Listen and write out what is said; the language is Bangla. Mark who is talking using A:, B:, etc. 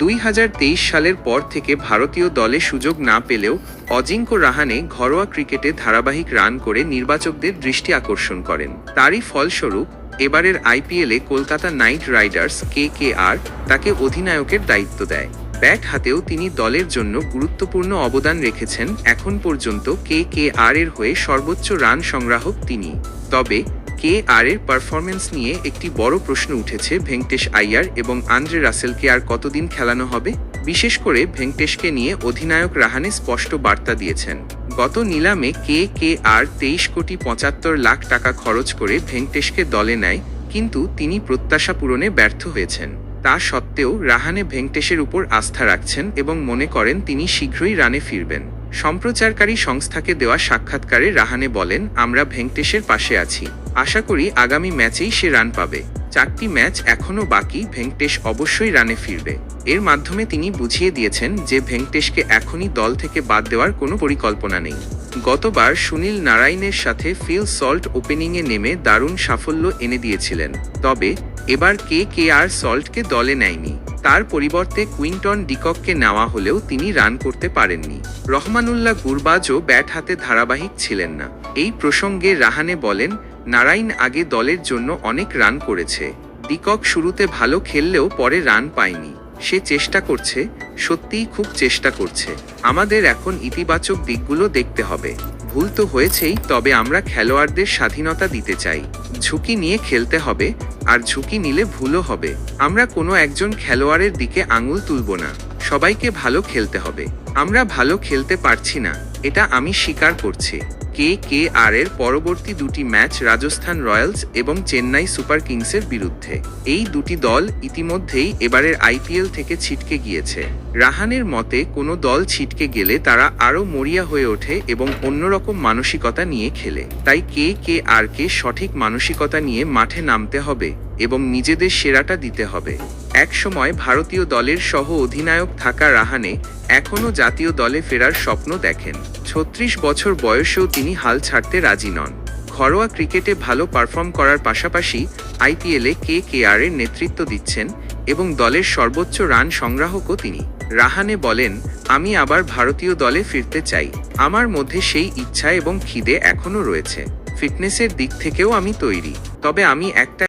A: দুই হাজার তেইশ সালের পর থেকে ভারতীয় দলে সুযোগ না পেলেও অজিঙ্ক রাহানে ঘরোয়া ক্রিকেটে ধারাবাহিক রান করে নির্বাচকদের দৃষ্টি আকর্ষণ করেন। তারই ফলস্বরূপ, এবারের আইপিএলে Kolkata Knight Riders K K R তাকে অধিনায়কের দায়িত্ব দেয়। ব্যাট হাতেও তিনি দলের জন্য গুরুত্বপূর্ণ অবদান রেখেছেন, এখন পর্যন্ত কে কে আর এর হয়ে সর্বোচ্চ রান সংগ্রাহক তিনি। তবে কে আর এর পারফরমেন্স নিয়ে একটি বড় প্রশ্ন উঠেছে ভেঙ্কটেশ আইয়ার এবং আন্দ্রে রাসেলকে আর কতদিন খেলানো হবে? বিশেষ করে ভেঙ্কটেশকে নিয়ে অধিনায়ক রাহানে স্পষ্ট বার্তা দিয়েছেন। গত নিলামে কে কে আর তেইশ কোটি পঁচাত্তর লাখ টাকা খরচ করে ভেঙ্কটেশকে দলে নেয়, কিন্তু তিনি প্রত্যাশা পূরণে ব্যর্থ হয়েছেন। তা সত্ত্বেও রাহানে ভেঙ্কটেশের উপর আস্থা রাখছেন এবং মনে করেন তিনি শীঘ্রই রানে ফিরবেন। সম্প্রচারকারী সংস্থাকে দেওয়া সাক্ষাৎকারে রাহানে বলেন, আমরা ভেঙ্কটেশের পাশে আছি। আশা করি আগামী ম্যাচেই সে রান পাবে। চারটি ম্যাচ এখনও বাকি, ভেঙ্কটেশ অবশ্যই রানে ফিরবে। এর মাধ্যমে তিনি বুঝিয়ে দিয়েছেন যে, ভেঙ্কটেশকে এখনই দল থেকে বাদ দেওয়ার কোনো পরিকল্পনা নেই। গতবার সুনীল নারায়ণের সাথে ফিল সল্ট ওপেনিংয়ে নেমে দারুণ সাফল্য এনে দিয়েছিলেন। তবে, এবার কে কে আর সল্টকে দলে নেয়নি। তার পরিবর্তে কুইন্টন ডিকককে নেওয়া হলেও তিনি রান করতে পারেননি। রহমানুল্লাহ গুরবাজও ব্যাট হাতে ধারাবাহিক ছিলেন না। এই প্রসঙ্গে রাহানে বলেন, নারাইন আগে দলের জন্য অনেক রান করেছে। ডিকক শুরুতে ভালো খেললেও পরে রান পায়নি। সে চেষ্টা করছে, সত্যিই খুব চেষ্টা করছে। আমাদের এখন ইতিবাচক দিকগুলো দেখতে হবে। ভুল তো হয়েছেই, তবে আমরা খেলোয়াড়দের স্বাধীনতা দিতে চাই। ঝুঁকি নিয়ে খেলতে হবে আর ঝুঁকি নিলে ভুলও হবে। আমরা কোনো একজন খেলোয়াড়ের দিকে আঙুল তুলব না। সবাইকে ভালো খেলতে হবে। আমরা ভালো খেলতে পারছি না। এটা আমি স্বীকার করছি। কে কে আর এর পরবর্তী দুটি ম্যাচ রাজস্থান রয়্যালস এবং চেন্নাই সুপার কিংসের বিরুদ্ধে। এই দুটি দল ইতিমধ্যেই এবারের আইপিএল থেকে ছিটকে গিয়েছে। রাহানের মতে, কোনো দল ছিটকে গেলে তারা আরও মরিয়া হয়ে ওঠে এবং অন্যরকম মানসিকতা নিয়ে খেলে। তাই কে কে আর কে সঠিক মানসিকতা নিয়ে মাঠে নামতে হবে এবং নিজেদের সেরাটা দিতে হবে। একসময় ভারতীয় দলের সহ অধিনায়ক থাকা রাহানে এখনও জাতীয় দলে ফেরার স্বপ্ন দেখেন। ছত্রিশ বছর বয়সেও তিনি হাল ছাড়তে রাজি নন। ঘরোয়া ক্রিকেটে ভালো পারফর্ম করার পাশাপাশি আইপিএলে কে কে আর এর নেতৃত্ব দিচ্ছেন এবং দলের সর্বোচ্চ রান সংগ্রাহকও তিনি। রাহানে বলেন, আমি আবার ভারতীয় দলে ফিরতে চাই। আমার মধ্যে সেই ইচ্ছা এবং খিদে এখনও রয়েছে। ফিটনেসের দিক থেকেও আমি তৈরি। তবে আমি একটা